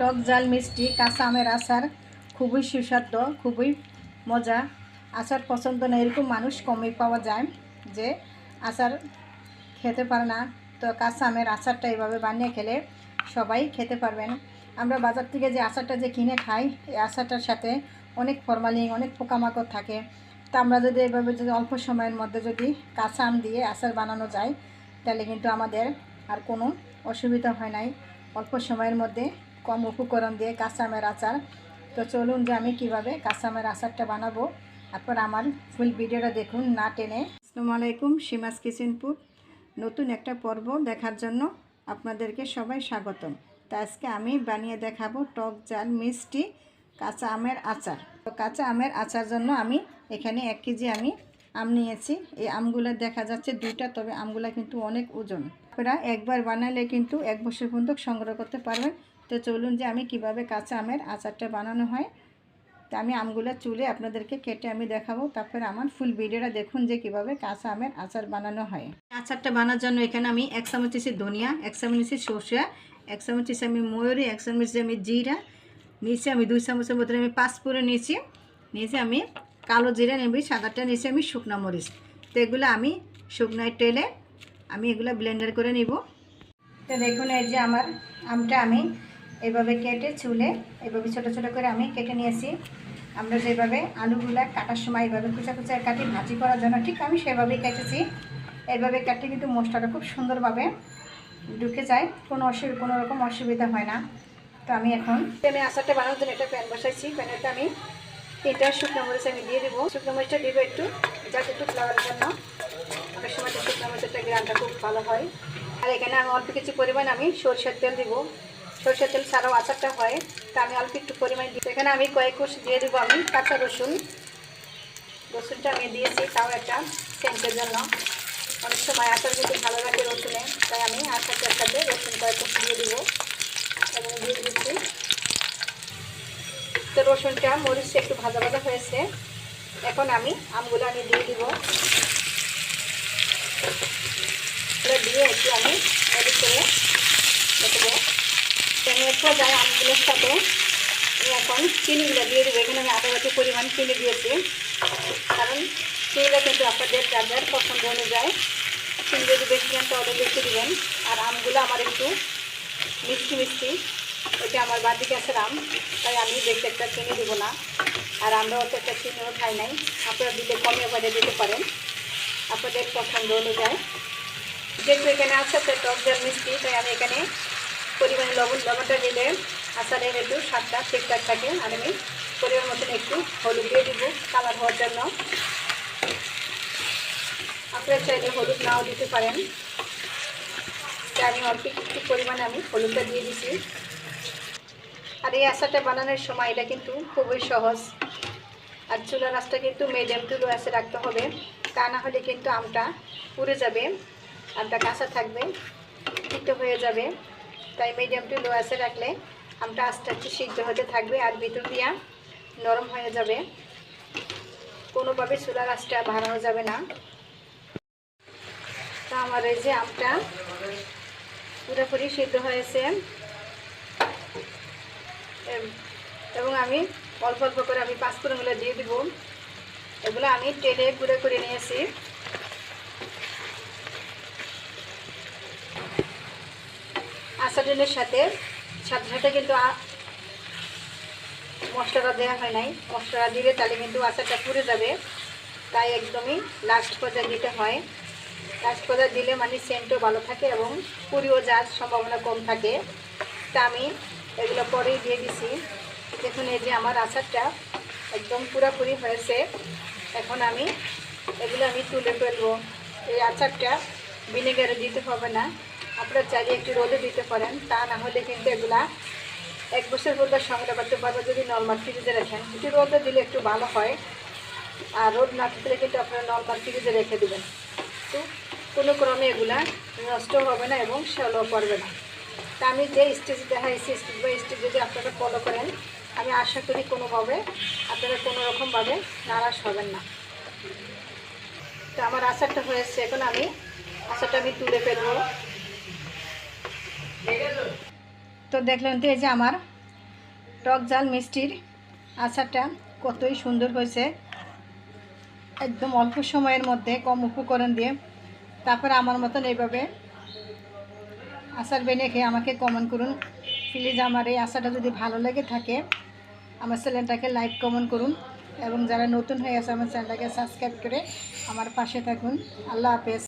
টক জাল মিষ্টি, কাঁচা আমের আচার খুবই সুস্বাদু, খুবই মজা। আচার পছন্দ না, এরকম মানুষ কমই পাওয়া যায় যে আচার খেতে পারে না। তো কাঁচা আমের আচারটা এইভাবে বানিয়ে খেলে সবাই খেতে পারবেন। আমরা বাজার থেকে যে আচারটা যে কিনে খাই, এই আচারটার সাথে অনেক ফরমালিন, অনেক পোকামাকড় থাকে। তা আমরা যদি এভাবে যদি অল্প সময়ের মধ্যে যদি কাঁচা আম দিয়ে আচার বানানো যায়, তাহলে কিন্তু আমাদের আর কোনো অসুবিধা হয় নাই। অল্প সময়ের মধ্যে কম উপকরণ দিয়ে কাঁচা আমের আচার। তো চলুন যে আমি কীভাবে কাঁচা আমের আচারটা বানাবো। তারপর আমার ফুল ভিডিওটা দেখুন না টেনে। আসসালামু আলাইকুম, সীমাস কিচেনপুর নতুন একটা পর্ব দেখার জন্য আপনাদেরকে সবাই স্বাগতম। তা আজকে আমি বানিয়ে দেখাবো টক জাল মিষ্টি কাঁচা আমের আচার। তো কাঁচা আমের আচার জন্য আমি এখানে এক কেজি আমি আম নিয়েছি। এই আমগুলো দেখা যাচ্ছে দুইটা, তবে আমগুলো কিন্তু অনেক ওজন। আপনারা একবার বানালে কিন্তু এক বছর পর্যন্ত সংগ্রহ করতে পারবেন। তো চলুন যে আমি কীভাবে কাঁচা আমের আচারটা বানানো হয়। তা আমি আমগুলো চুলে আপনাদেরকে কেটে আমি দেখাবো। তারপরে আমার ফুল ভিডিওটা দেখুন যে কীভাবে কাঁচা আমের আচার বানানো হয়। আচারটা বানানোর জন্য এখানে আমি এক চামচ ধনিয়া, এক চামচ নিচ্ছি সর্ষে, এক চামচ আমি ময়ূরি, এক চামচ আমি জিরা নিচে আমি দুই চামচের মধ্যে আমি পাঁচ পাঁচপুরে নিয়েছি। নিয়েছি আমি কালো জিরা, নেবি, সাদাটা নিয়েছি আমি শুকনা মরিচ। তো এগুলো আমি শুকনায় টেলে আমি এগুলো ব্লেন্ডার করে নিব। তো দেখুন এই যে আমার আমটা আমি এইভাবে কেটে চুলে এইভাবে ছোট ছোট করে আমি কেটে নিয়েছি। আমরা যেভাবে আলুগুলা কাটার সময় এইভাবে কুচা কুচা কাটি ভাজি করার জন্য ঠিক আমি সেভাবেই কেটেছি। এইভাবে কাটলে কিন্তু মশলাটা খুব সুন্দরভাবে ঢুকে যায়, কোনো অসুবিধা কোনো রকম অসুবিধা হয় না। তো আমি এখন আমি আচারটা বানানোর জন্য একটা প্যান বসাইছি। প্যানেতে আমি তিনটা শুকনো মরিচ আমি দিয়ে দেবো। শুকনো মরিচটা দিব একটু যাতে একটু ফ্লাওয়ারের জন্য। অনেক সময় শুকনো মরিচের গ্রামটা খুব ভালো হয়। আর এখানে আমি অল্প কিছু পরিমাণ আমি সরষের তেল দিব। সরষের তেল ছাড়াও আচারটা হয়। তা আমি অল্প একটু পরিমাণ দিই এখানে আমি কয়েক কোষ দিয়ে দেবো আমি কাঁচা রসুন। রসুনটা আমি দিয়েছি তাও একটা সেন্টের জন্য। অনেক সময় আচার কিন্তু ভালো লাগে রসুনে, তাই আমি আচারটার সাথে রসুন কয়েক কোষ দিয়ে দিব। এবং দিয়ে দিচ্ছি। তো রসুনটা মরিচটা একটু ভাজা ভাজা হয়েছে। এখন আমি আমগুলো আমি দিয়ে দিব। দিয়ে একটু আমি রেডি করে দেখব একটু যাই আমগুলোর সাথে এখন চিনিগুলো দিয়ে দেবো। এখানে আমি আধা পরিমাণ চিনি দিয়েছি। কারণ চিনিটা কিন্তু আপনাদের যার যার পছন্দ অনুযায়ী চিনি যদি বেশি দেন তাহলে বেশি দিবেন। আর আমগুলো আমার একটু মিষ্টি মিষ্টি। এটা আমার বাড়ি গাছের আম। তাই আমি বেশি একটা চিনি দেবো না। আর আমরা অত একটা চিনিও খাই নাই। আপনারা দিলে কমে বাড়িয়ে দিতে পারেন। আপনাদের পছন্দ অনুযায়ী। যেহেতু এখানে আছে টক জল মিষ্টি, তাই আমি এখানে পরিমাণে লবণ, লবণটা দিলে আচারের একটু স্বাদটা ঠিকঠাক থাকে। আর আমি পরিমাণ মতন একটু হলুদ দিয়ে দিব কালার হওয়ার জন্য। আপনারা চাইলে হলুদ নাও দিতে পারেন। আমি অল্প একটু পরিমাণে আমি হলুদটা দিয়ে দিছি। আর এই আচারটা বানানোর সময় এটা কিন্তু খুবই সহজ। আর চুলা রাসটা কিন্তু মিডিয়াম টুলো আসে রাখতে হবে। তা না হলে কিন্তু আমটা পুড়ে যাবে, আমটা কাঁচা থাকবে, তিতো হয়ে যাবে। তাই মিডিয়াম টু লো আসে রাখলে আমটা আস্তে আস্তে সিদ্ধ হতে থাকবে আর ভিতর দিয়া নরম হয়ে যাবে। কোনোভাবে চুলা গাছটা বাড়ানো যাবে না। তা আমার এই যে আমটা পুরোপুরি সিদ্ধ হয়েছে। এবং আমি অল্প অল্প করে আমি পাঁচ পাঁচফোড়নগুলো দিয়ে দিব। এগুলো আমি টেনে গুঁড়ো করে নিয়েছি। আচারের সাথে সাথে সাথে কিন্তু মশলাটা দেওয়া হয় নাই। মশলাটা দিলে তাহলে কিন্তু আচারটা পুড়ে যাবে। তাই একদমই লাস্ট পর্যায়ে দিতে হয়। লাস্ট পর্যায়ে দিলে মানে সেন্টও ভালো থাকে এবং পুরিও যাওয়ার সম্ভাবনা কম থাকে। তা আমি এগুলো পরেই দিয়ে দিছি। দেখুন, এই যে আমার আচারটা একদম পুরোপুরি হয়েছে। এখন আমি এগুলো আমি তুলে ফেলব। এই আচারটা ভিনেগারে দিতে হবে না। আপনারা চাইলে একটু রোদে দিতে পারেন, তা না হলে কিন্তু এগুলা এক বছর পর্যন্ত সংগ্রহ করতে পারবে যদি নর্মাল ফ্রিজে রাখেন। একটু রোদে দিলে একটু ভালো হয়, আর রোদ না থাকলে কিন্তু আপনারা নর্মাল ফ্রিজে রেখে দেবেন। তো কোনো ক্রমে এগুলা নষ্ট হবে না এবং সেলো পড়বে না। তা আমি যে স্টেজ দেখাইছি স্টেজ বাই স্টেজ যদি আপনারা ফলো করেন, আমি আশা করি কোনোভাবে আপনারা কোনো রকমভাবে নারাজ হবেন না। তো আমার আচারটা হয়েছে, এখন আমি আচারটা আমি তুলে ফেলব। তো দেখলেন তো এই যে আমার টক জাল মিষ্টির আচারটা কতই সুন্দর হয়েছে। একদম অল্প সময়ের মধ্যে কম উপকরণ দিয়ে তারপরে আমার মতন এইভাবে আচার বেনে খেয়ে আমাকে কমেন্ট করুন। প্লিজ আমার এই আচারটা যদি ভালো লেগে থাকে, আমার চ্যানেলটাকে লাইক কমেন্ট করুন এবং যারা নতুন হয়ে আছে, আমার চ্যানেলটাকে সাবস্ক্রাইব করে আমার পাশে থাকুন। আল্লাহ হাফেজ।